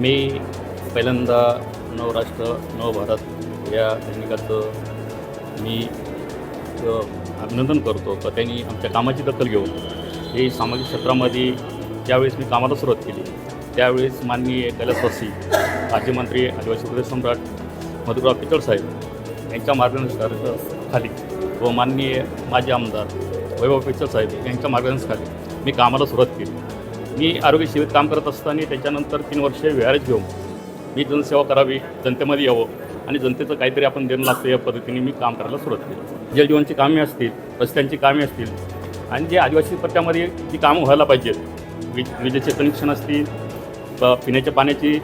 मी पहिल्यांदा नवराष्ट्र नवभारत या दैनिकाचं मी अभिनंदन करतो. तर त्यांनी आमच्या कामाची दखल घेऊन हे सामाजिक क्षेत्रामध्ये ज्यावेळेस मी कामाला सुरुवात केली त्यावेळेस माननीय कैलासवासी राज्यमंत्री आदिवासी प्रदेश सम्राट मधुराव पितळ साहेब यांच्या मार्गदर्शनाखाली व माननीय माजी आमदार वैभव पितळ साहेब यांच्या मार्गदर्शनाखाली मी कामाला सुरुवात केली. मी आरोग्य शिबिर काम करत असताना त्याच्यानंतर तीन वर्षे विहारच घेऊन मी जनसेवा करावी जनतेमध्ये यावं आणि जनतेचं काहीतरी आपण देणं लागतं या पद्धतीने मी काम करायला सुरुवात केली. जलजीवनची कामे असतील रस्त्यांची कामे असतील आणि जे आदिवासी पट्ट्यामध्ये जी कामं व्हायला पाहिजेत वीज विजेचे कनेक्शन असतील पिण्याच्या पाण्याची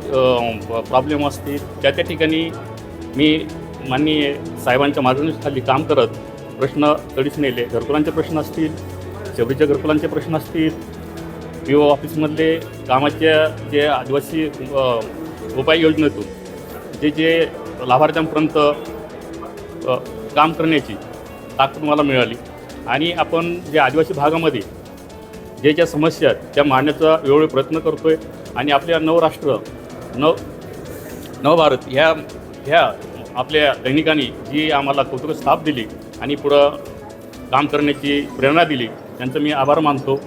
प्रॉब्लेम असतील त्या त्या ठिकाणी मी माननीय साहेबांच्या मार्गदर्शनाखाली काम करत प्रश्न तडीच नेले. घरकुलांचे प्रश्न असतील शेवटीच्या घरकुलांचे प्रश्न असतील पी ओ ऑफिसमधले कामाच्या जे आदिवासी उपाय उपाययोजनेतून जे जे लाभार्थ्यांपर्यंत काम करण्याची ताकद मला मिळाली. आणि आपण जे आदिवासी भागामध्ये जे ज्या समस्या आहेत त्या मांडण्याचा वेळोवेळी प्रयत्न करतो आहे आणि आपल्या नवराष्ट्र नव नवभारत ह्या ह्या आपल्या दैनिकांनी जी आम्हाला कौतुक स्थाप दिली आणि पुढं काम करण्याची प्रेरणा दिली त्यांचं मी आभार मानतो.